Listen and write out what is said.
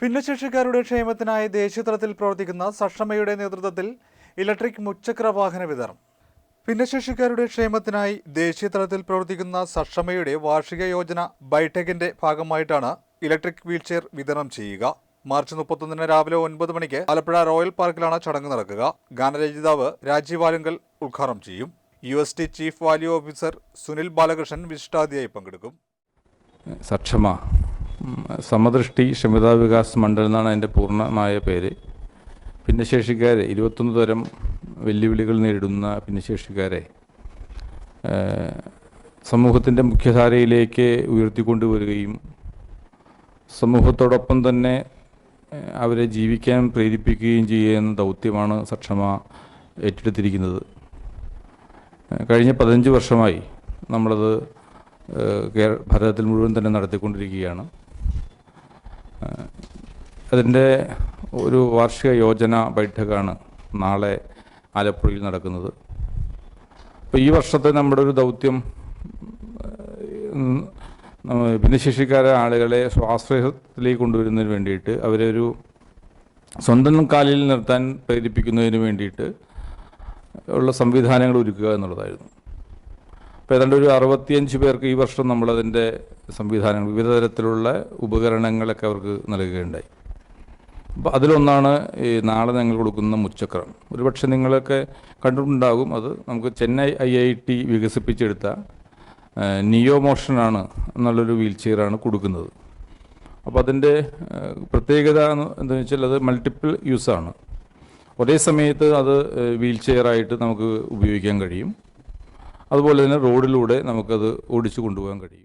ഭിന്നശേഷിക്കാരുടെ ക്ഷേമത്തിനായി ദേശീയതലത്തിൽ പ്രവർത്തിക്കുന്ന സക്ഷമയുടെ നേതൃത്വത്തിൽ ഇലക്ട്രിക് മുച്ചക്ര വാഹന വിതരണം. ഭിന്നശേഷിക്കാരുടെ ക്ഷേമത്തിനായി ദേശീയതലത്തിൽ പ്രവർത്തിക്കുന്ന സക്ഷമയുടെ വാർഷിക യോജന ബൈടെക്കിന്റെ ഭാഗമായിട്ടാണ് ഇലക്ട്രിക് വീൽചെയർ വിതരണം ചെയ്യുക. മാർച്ച് മുപ്പത്തൊന്നിന് രാവിലെ ഒൻപത് മണിക്ക് ആലപ്പുഴ റോയൽ പാർക്കിലാണ് ചടങ്ങ് നടക്കുക. ഗാനരചിതാവ് രാജീവ് ആലുങ്കൽ ഉദ്ഘാടനം ചെയ്യും. U S T chief value officer Sunil Balakrishnan വിശിഷ്ടാതിഥിയായി പങ്കെടുക്കും. സക്ഷമ സമദൃഷ്ടി ക്ഷമതാ വികാസ് മണ്ഡൽ എന്നാണ് അതിന്റെ പൂർണമായ പേര്. ഭിന്നശേഷിക്കാരെ ഇരുപത്തൊന്ന് തരം വെല്ലുവിളികൾ നേരിടുന്ന ഭിന്നശേഷിക്കാരെ സമൂഹത്തിന്റെ മുഖ്യധാരയിലേക്ക് ഉയർത്തിക്കൊണ്ടുവരികയും സമൂഹത്തോടൊപ്പം തന്നെ അവരെ ജീവിക്കാൻ പ്രേരിപ്പിക്കുകയും ചെയ്യുന്ന ദൗത്യമാണ് സക്ഷമ ഏറ്റെടുത്തിരിക്കുന്നത്. കഴിഞ്ഞ പതിനഞ്ച് വർഷമായി നമ്മളത് കേരള കേര- ഭാരതത്തിൽ മുഴുവൻ തന്നെ നടത്തിക്കൊണ്ടിരിക്കുകയാണ്. അതിന്റെ ഒരു വാർഷിക യോജന ബൈഠക്കാണ് നാളെ ആലപ്പുഴയിൽ നടക്കുന്നത്. അപ്പോൾ ഈ വർഷത്തെ നമ്മുടെ ഒരു ദൗത്യം ഭിന്നശേഷിക്കാരെ ആളുകളെ സ്വാശ്രയത്തിലേക്ക് കൊണ്ടുവരുന്നതിന് വേണ്ടിയിട്ട് അവരെ ഒരു സ്വന്തം കാലിൽ നിർത്താൻ പ്രേരിപ്പിക്കുന്നതിന് വേണ്ടിയിട്ട് ഉള്ള സംവിധാനങ്ങൾ ഒരുക്കുക എന്നുള്ളതായിരുന്നു. അപ്പോൾ ഏതാണ്ട് ഒരു അറുപത്തിയഞ്ച് പേർക്ക് ഈ വർഷം നമ്മളതിന്റെ സംവിധാനങ്ങൾ വിവിധ തരത്തിലുള്ള ഉപകരണങ്ങളൊക്കെ അവർക്ക് നൽകുകയുണ്ടായി. അപ്പോൾ അതിലൊന്നാണ് ഈ നാളെ ഞങ്ങൾ കൊടുക്കുന്ന മുച്ചക്രം. ഒരുപക്ഷെ നിങ്ങളൊക്കെ കണ്ടിട്ടുണ്ടാകും അത് നമുക്ക് ചെന്നൈ ഐ ഐ ടി വികസിപ്പിച്ചെടുത്ത നിയോ മോഷനാണ് എന്നുള്ളൊരു വീൽ ചെയറാണ് കൊടുക്കുന്നത്. അപ്പോൾ അതിന്റെ പ്രത്യേകത എന്ന് വെച്ചാൽ അത് മൾട്ടിപ്പിൾ യൂസാണ് ഒരേ സമയത്ത് അത് വീൽ ചെയറായിട്ട് നമുക്ക് ഉപയോഗിക്കാൻ കഴിയും. അതുപോലെ തന്നെ റോഡിലൂടെ നമുക്കത് ഓടിച്ചു കൊണ്ടുപോകാൻ കഴിയും.